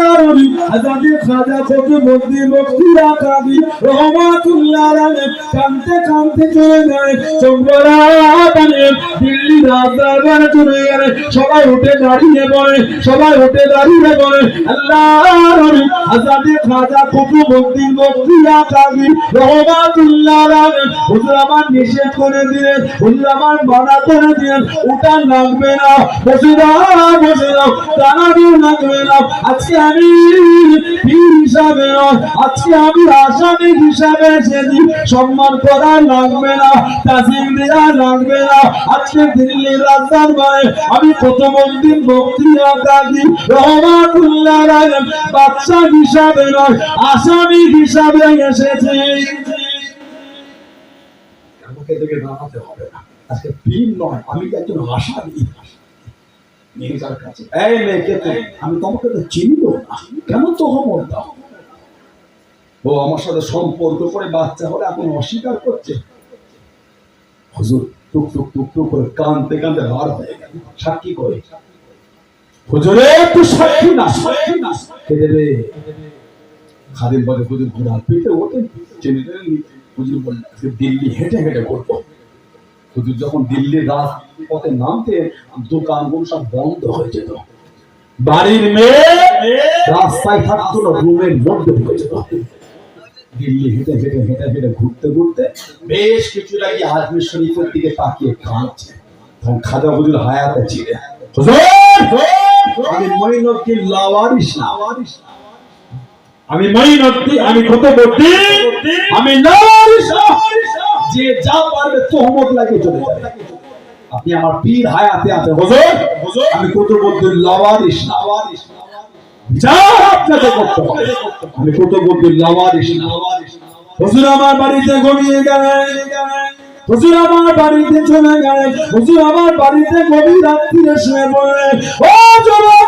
no ওলি আজাদে খাজা কাদি রহমাতুল্লাহ কানতে চলে চম্বরা বানে দিল্লি চলে গেলে সবাই উঠে দাঁড়িয়ে সবাই উঠে দাঁড়িয়ে আল্লাহর ওলি আজাদে খাজা রহমাতুল্লাহ হুজুর নিষেধ করে করে ওটা লাগবে না। বসে দাও বসে দাও লাগবে না। আজকে আমি হিসাবে আজকে আমি আসামি হিসাবে এসেছি। সম্মান করা লাগবে না, তাজিম দেওয়া লাগবে না। আজকে মানে আমি কত মন্দির বক্তিয়া কাজী রহমাতুল্লাহ বাচ্চা হিসাবে নয়, আসামি হিসাবে এসেছি। আমাকে তোকে হবে আজকে নয়, আমি একজন আসামি। আমি তোমাকে তো না। কেমন তো হমর দাও ও আমার সাথে সম্পর্ক করে বাচ্চা হলে এখন অস্বীকার করছে। হুজুর, টুক টুক টুক টুক করে হয়ে গেল। সাক্ষী করে। হুজুরে তুই সাক্ষী না সাক্ষী না। খাদিম বলে, হুজুর পিঠে ওঠে। হুজুর বললেন দিল্লি হেঁটে হেঁটে করব হুজুর যখন দিল্লির রাত পথে নামতে, দোকানগুলো সব বন্ধ হয়ে যেত। বাড়ির মেয়ে রাস্তায় থাকতো না, রুমের মধ্যে ঢুকে যেত। দিল্লি হেঁটে হেঁটে হেঁটে হেঁটে ঘুরতে ঘুরতে বেশ আজমির শরীফের দিকে তাকিয়ে কাঁদছে। তখন খাজা হুজুর হায়াতে ছিলেন আমি মঈনুদ্দিন লাওয়ারিস না। আমি মাইনতি আমি কত আমি লাওয়ারিস। যে যা পারবে তোহমত লাগিয়ে চলে যাবে। আপনি আমার পীর হায়াতে আছে হুজুর। আমি কুতুবুদ্দিন লাওয়ারিস না। যা আপনাকে করতে হবে। আমি কুতুবুদ্দিন লাওয়ারিস না। হুজুর আমার বাড়িতে ঘুমিয়ে গেলেন। হুজুর আমার বাড়িতে চলে গেলেন। হুজুর আমার বাড়িতে গভীর রাত্রিরে শুয়ে পড়লেন। ও ও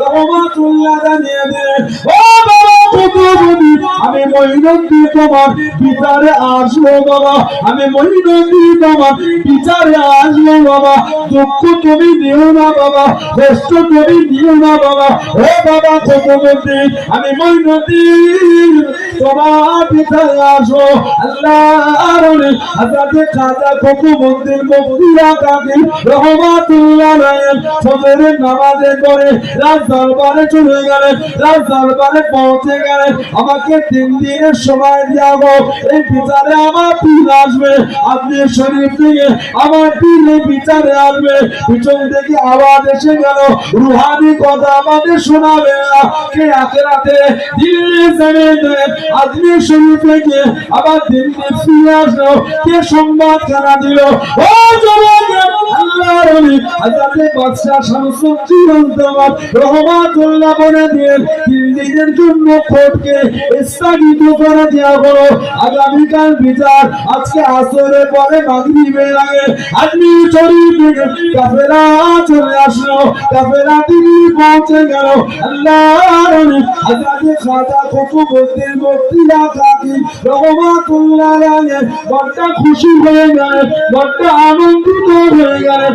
রহমাতুল্লাহ জানিয়ে দিলেন ও আমি মঈনুদ্দিন তোমার বিচারে আসব বাবা। আমি মঈনুদ্দিন তোমার বিচারে আসব বাবা। দুঃখ তুমি নিও না বাবা, কষ্ট তুমি নিও না বাবা। ও বাবা কুতুবুদ্দিন আমি মঈনুদ্দিন তোমার বিচারে আসব ওলি হযরতে খাজা কুতুবুদ্দিন মুফতিয়া কাকি রহমাতুল্লাহ আলাইহি। ফজরের নামাজে পড়ে রাজ দরবারে চলে গেলেন দরবারে পৌঁছে আমাকে তিন দিনের সময় এই বিচারে আমার পীর আসবে। আপনি থেকে আমার এই বিচারে আসবে। পিছন থেকে আওয়াজ এসে গেল, রুহানি কথা আমাদের শোনাবে না। কে আখেরাতে দিল্লি জমিনে আজমি শরীফ থেকে আবার দিল্লি ফিরে আসলো। কে সংবাদ জানা দিল? ও যুবক দিলেন তিন দিনের জন্য কোর্টকে স্থগিত করে দেওয়া আগামীকাল বিচার, আজকে আসরের পরে মাগরিবের আগে শরীফ থেকে চলে আসলো, কাফেলা দিল্লি পৌঁছে গেল। আল্লাহর খুশি হয়ে গেলেন বড় আনন্দিত হয়ে গেলেন।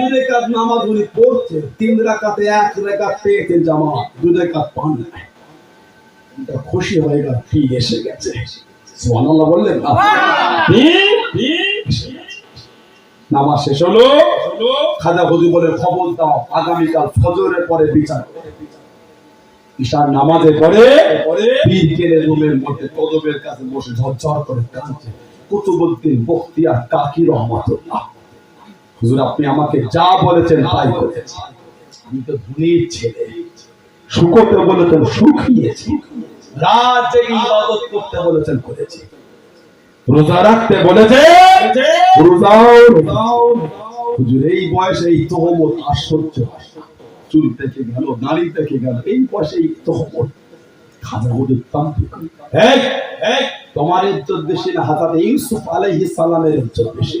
দু রেখাত নামাজ উনি পড়ছে, তিন রাকাতে এক রেখাত পেয়েছে জামা দু রেখাত পান খুশি হয়ে গেল ফি এসে গেছে। বললেন নামাজ শেষ হলো। খাজা হুজু বলে খবর দাও, আগামীকাল ফজরের পরে বিচার। ঈশার নামাজে পড়ে পরে পীর কেলে রুমের মধ্যে কদবের কাছে বসে ঝরঝর করে কাঁদছে। কুতুবুদ্দিন বখতিয়ার কাকি রহমাতুল্লাহ। হুজুর, আপনি আমাকে যা বলেছেন তাই করেছি। আমি তো ছেলে। রাত জেগে ইবাদত করতে বলেছেন, করেছি। রোজা রাখতে বলেছে হুজুর, এই বয়সে এই তহমত আশ্চর্য চুল থেকে গেল থেকে গেল, এই বয়সে এই তহমত। খাজা হুজুর তান্ত্রিক। তোমার ইজ্জত বেশি না হাজার ইউসুফ আলাইহিস সালামের ইজ্জত বেশি।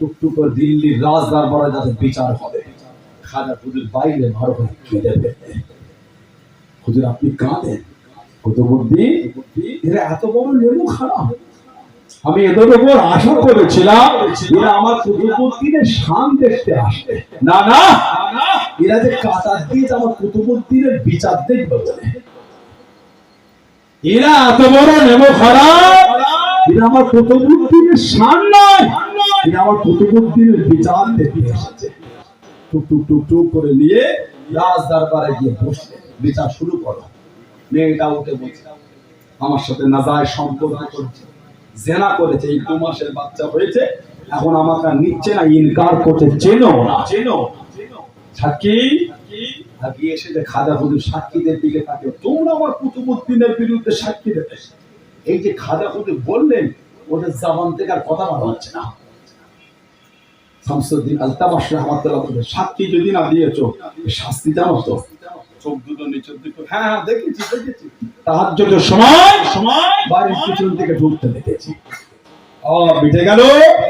টুকটুক করে দিল্লির রাজ দরবারে যাতে বিচার হবে। খাজা হুজুর বাইরে করে কেঁদে ফেলবে হুজুর, আপনি কাঁদেন। এরা এত বড় লেবু খারাপ আমি আশা করেছিলাম এরা আমার কুতুবুদ্দিনের শান দেখতে আসবে। না না, এরা যে কাতার দিয়ে আমার কুতুবুদ্দিনের বিচার দেখবে বলে। এরা এত বড় নেমো খারাপ এরা আমার কুতুবুদ্দিনের শান নয়। এরা আমার কুতুবুদ্দিনের বিচার এসেছে। টুক টুক টুক টুক করে নিয়ে রাজ দরবারে গিয়ে বসলে বিচার শুরু মেয়েটা উঠে বলছে, আমার সাথে নাজায় করছে, জেনা করেছে, এই দু মাসের বাচ্চা হয়েছে, এখন আমাকে নিচ্ছে না, ইনকার করছে, চেনো না, চেনো সাক্ষী আগে এসে যে খাজা হুজুর সাক্ষীদের দিকে থাকে তোমরা আমার কুতুবুদ্দিনের বিরুদ্ধে সাক্ষী দেবে। এই যে খাজা হুজুর বললেন, ওদের জাবান থেকে আর কথা বলা হচ্ছে না। শামসুদ্দিন রহমাতুল্লাহ সাক্ষী যদি না দিয়েছ শাস্তি জানো তো চোখ দুটো নিচের দিকে হ্যাঁ দেখেছি দেখেছি। তাহার সময় সময় বাড়ির পিছন থেকে ঢুকতে দেখেছি। ও মিটে গেল।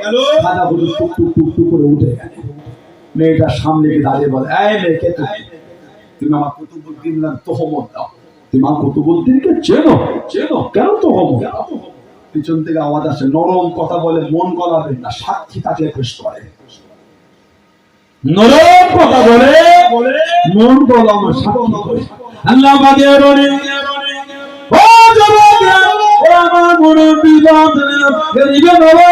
গেল খাজা টুক টুক টুক টুক করে উঠে গেল। মেয়েটার সামনে গিয়ে দাঁড়িয়ে বলে এই মেয়েকে তুমি? আমার কুতুবুদ্দিন তোহমত দাও। তুমি আমার কুতুবুদ্দিনকে চেনো? চেনো। কেন তোহমত? পিছন থেকে আওয়াজ আসে, নরম কথা বলে, মন গলাবেন না, সাক্ষী তাকে পেশ করে। নরম কথা বলে মন গলানো সাক্ষী করে। আল্লাহ আমাদের ও জবাব আমার মুরব্বি বিবাদ গরিবে বাবা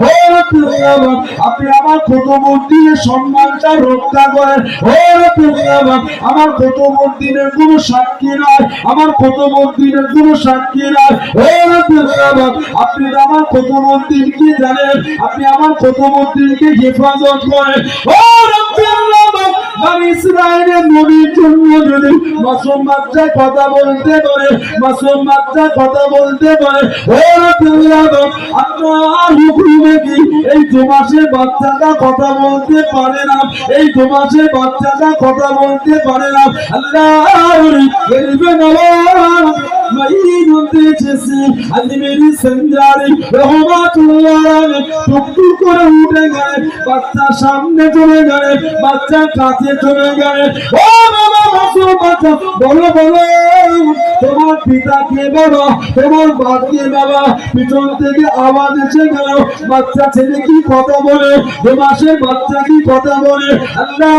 ও আপনি আমার কত সম্মানটা রক্ষা করেন আমার কত মন্দিরের কোনো সাক্ষী নয় আমার কত মন্দিরের কোনো সাক্ষী নয় ও আপনি আমার কত মন্দিরকে জানেন, আপনি আমার কত মন্দিরকে হেফাজত করেন। ও রব্বি মানে ইসরায়েলের জন্য যদি মাসুম বাচ্চা কথা বলতে পারে, মাসুম বাচ্চা কথা বলতে পারে ও আপনার কি এই দু মাসের বাচ্চাটা কথা বলতে পারে না? এই দু মাসের বাচ্চাটা কথা বলতে পারে না? আল্লাহ তোমার পিতা কে বাবা তোমার বাপ বাবা পিছন থেকে আওয়াজ এসে গেল বাচ্চা ছেলে কি কথা বলে? দু মাসের বাচ্চা কি কথা বলে? আল্লাহ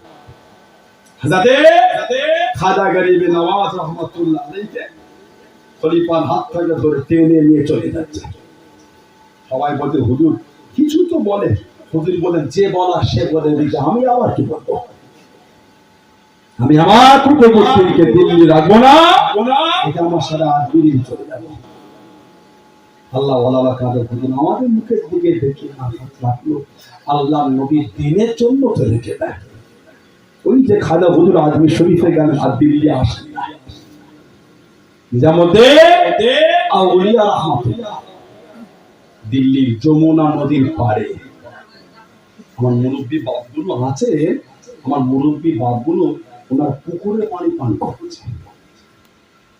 হাজাতে খাজা গরিবে নওয়াজ রহমতুল্লাহ আলাইহি খলিফার হাত থেকে ধরে টেনে নিয়ে চলে যাচ্ছে। সবাই বলতে হুজুর কিছু তো বলে। হুজুর বলেন যে বলা সে বলে দিকে আমি আবার কি বলব? আমি আমার দিল্লি রাখব না। এটা আমার সারা বেরিয়ে চলে যাবে। আল্লাহ আল্লাহ কাদের বলুন আমাদের মুখের দিকে দেখে না আল্লাহ নবীর দিনের জন্য তো রেখে দেয়। ওই যে খাজা হুজুর আজমি শরীফে গান হাত দিল্লি আসে। নিজামতে আউলিয়া দিল্লির যমুনা নদীর পাড়ে। আমার মুরব্বী বাপগুলো আছে, আমার মুরব্বী বাপগুলো ওনার পুকুরে পানি পান করছে।